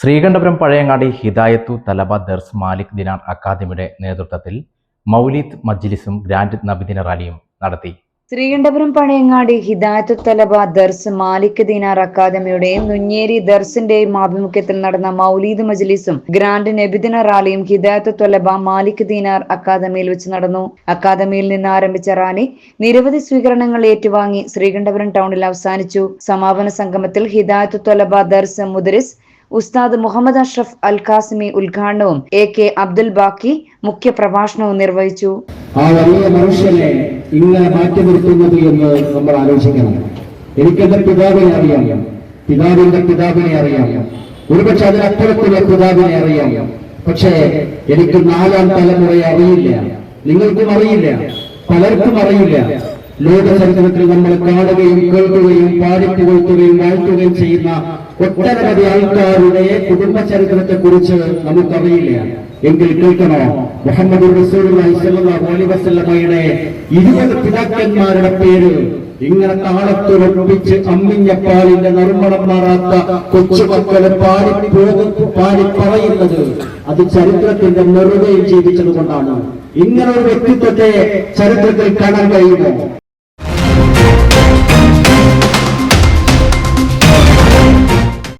ശ്രീകണ്ഠപുരം പഴയങ്ങാടി ഹിദായത്തു തലബ ദർസ് മാലിക് ദിനാർ അക്കാദമിയുടെ നേതൃത്വത്തിൽ മൗലീദ് മജ്ലിസും ഗ്രാൻഡ് നബിദിന റാലിയും നടത്തി. ശ്രീകണ്ഠപുരം പഴയങ്ങാടി ഹിദായത്തു തലബ ദർസ് മാലിക് ദിനാർ അക്കാദമിയുടെയും നുഞ്ഞേരി ദർസിന്റെയും ആഭിമുഖ്യത്തിൽ നടന്ന മൗലീദ് മജ്ലിസും ഗ്രാൻഡ് നബിദിന റാലിയും ഹിദായത്തു തലബ മാലിക് ദിനാർ അക്കാദമിയിൽ വെച്ച് നടന്നു. അക്കാദമിയിൽ നിന്ന് ആരംഭിച്ച റാലി നിരവധി സ്വീകരണങ്ങൾ ഏറ്റുവാങ്ങി ശ്രീകണ്ഠപുരം ടൗണിൽ അവസാനിച്ചു. സമാപന സംഗമത്തിൽ ഹിദായത്തു തലബ ദർസ് മുദരിസ് ഉസ്താദ് മുഹമ്മദ് അഷ്റഫ് അൽ ഖാസിമി ഉദ്ഘാടനവും എ കെ അബ്ദുൽ ബാക്കി മുഖ്യ പ്രഭാഷണവും നിർവഹിച്ചു. ആ വലിയ മനുഷ്യനെ ഇങ്ങനെ മാറ്റി നിർത്തുന്നത് എന്ന് നമ്മൾ ആലോചിക്കണം. എനിക്കെന്റെ പിതാവിനെ അറിയാം. പിതാവിന്റെ പിതാവിനെ അറിയാം. ഒരുപക്ഷെ അതിനപ്പുറത്തുള്ള പിതാവിനെ അറിയാം. പക്ഷേ എനിക്ക് നാലാം തലമുറയെ അറിയില്ല. നിങ്ങൾക്കും അറിയില്ല. പലർക്കും അറിയില്ല. ലോക ചരിത്രത്തിൽ നമ്മൾ കാണുകയും കേൾക്കുകയും പാടിപ്പുകഴ്ത്തുകയും വാഴ്ത്തുകയും ചെയ്യുന്ന ഒട്ടനവധി ആൾക്കാരുടെ കുടുംബ ചരിത്രത്തെ കുറിച്ച് നമുക്കറിയില്ല. എങ്കിൽ കേൾക്കണോ? മുഹമ്മദ് വസല്ലമയുടെ ഇരുപത് പിതാക്കന്മാരുടെ പേര് ഇങ്ങനെ താളത്തുറപ്പിച്ച് ഒപ്പിച്ച് അമ്മിഞ്ഞപ്പാലിന്റെ നറുമണം മാറാത്ത കൊച്ചുമക്കളെ പാടി പോകും പാടി പറയുന്നത് അത് ചരിത്രത്തിന്റെ നെറുകയും ജീവിച്ചത് കൊണ്ടാണ് ഇങ്ങനെ ഒരു വ്യക്തിത്വത്തെ ചരിത്രത്തിൽ കാണാൻ കഴിയുമോ?